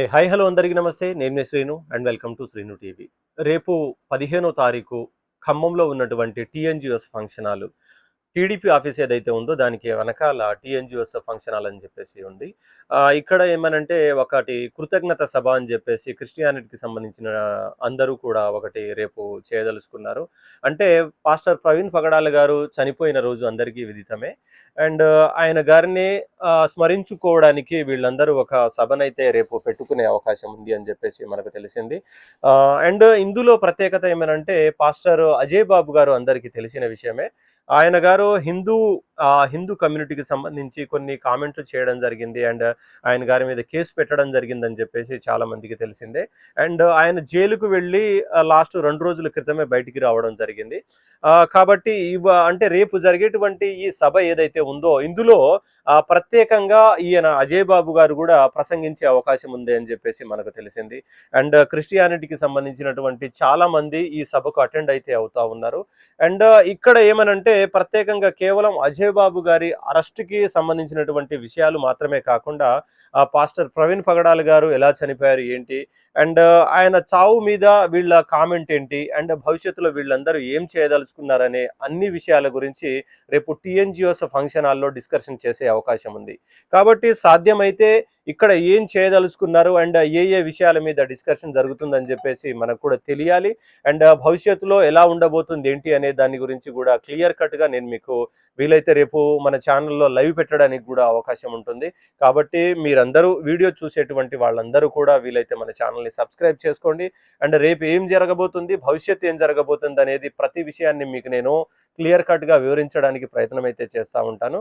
ఏ hi hello అందరికీ నమస్తే. నేను Srinu and welcome to Srinu TV. రేపు పదిహేనో తారీఖు ఖమ్మంలో ఉన్నటువంటి TNGOs function hall TDP office ఏదైతే ఉందో దానికి వెనకాల టీఎన్జిఓస్ ఫంక్షన్ హాల్ అని చెప్పేసి ఉంది. ఇక్కడ ఏమనంటే ఒకటి కృతజ్ఞత సభ అని చెప్పేసి క్రిస్టియానిటీకి సంబంధించిన అందరూ కూడా ఒకటి రేపు చేయదలుచుకున్నారు. అంటే పాస్టర్ ప్రవీణ్ పగడాల గారు చనిపోయిన రోజు అందరికీ విదితమే. అండ్ ఆయన గారిని స్మరించుకోవడానికి వీళ్ళందరూ ఒక సభనైతే రేపు పెట్టుకునే అవకాశం ఉంది అని చెప్పేసి మనకు తెలిసింది. అండ్ ఇందులో ప్రత్యేకత ఏమనంటే పాస్టర్ అజయ్ బాబు గారు అందరికీ తెలిసిన విషయమే. ఆయన గారు హిందూ హిందూ కమ్యూనిటీకి సంబంధించి కొన్ని కామెంట్లు చేయడం జరిగింది. అండ్ ఆయన గారి మీద కేసు పెట్టడం జరిగిందని చెప్పేసి చాలా మందికి తెలిసిందే. అండ్ ఆయన జైలుకు వెళ్ళి లాస్ట్ రెండు రోజుల క్రితమే బయటికి రావడం జరిగింది. కాబట్టి ఇవ అంటే రేపు జరిగేటువంటి ఈ సభ ఏదైతే ఉందో ఇందులో ప్రత్యేకంగా ఈయన అజయ్ బాబు గారు కూడా ప్రసంగించే అవకాశం ఉంది అని చెప్పేసి మనకు తెలిసింది. అండ్ క్రిస్టియానిటీకి సంబంధించినటువంటి చాలా మంది ఈ సభకు అటెండ్ అయితే అవుతా ఉన్నారు. అండ్ ఇక్కడ ఏమనంటే ప్రత్యేకంగా కేవలం అజయ్ విజయబాబు గారి అరెస్ట్కి సంబంధించినటువంటి విషయాలు మాత్రమే కాకుండా ఆ పాస్టర్ ప్రవీణ్ పగడాల్ గారు ఎలా చనిపోయారు ఏంటి? అండ్ ఆయన చావు మీద వీళ్ళ కామెంట్ ఏంటి? అండ్ భవిష్యత్తులో వీళ్ళందరూ ఏం చేయదలుచుకున్నారనే అన్ని విషయాల గురించి రేపు టీఎన్జిఓస్ ఫంక్షన్ హాల్లో డిస్కషన్ చేసే అవకాశం ఉంది. కాబట్టి సాధ్యమైతే ఇక్కడ ఏం చేయదలుచుకున్నారు అండ్ ఏ ఏ విషయాల మీద డిస్కషన్ జరుగుతుందని చెప్పేసి మనకు కూడా తెలియాలి. అండ్ భవిష్యత్తులో ఎలా ఉండబోతుంది ఏంటి అనే దాని గురించి కూడా క్లియర్ కట్గా నేను మీకు వీలైతే రేపు మన ఛానల్లో లైవ్ పెట్టడానికి కూడా అవకాశం ఉంటుంది. కాబట్టి మీరందరూ వీడియో చూసేటువంటి వాళ్ళందరూ కూడా వీలైతే మన ఛానల్ని సబ్స్క్రైబ్ చేసుకోండి. అండ్ రేపు ఏం జరగబోతుంది భవిష్యత్తు ఏం జరగబోతుంది అనేది ప్రతి విషయాన్ని మీకు నేను క్లియర్ కట్గా వివరించడానికి ప్రయత్నం అయితే చేస్తూ ఉంటాను.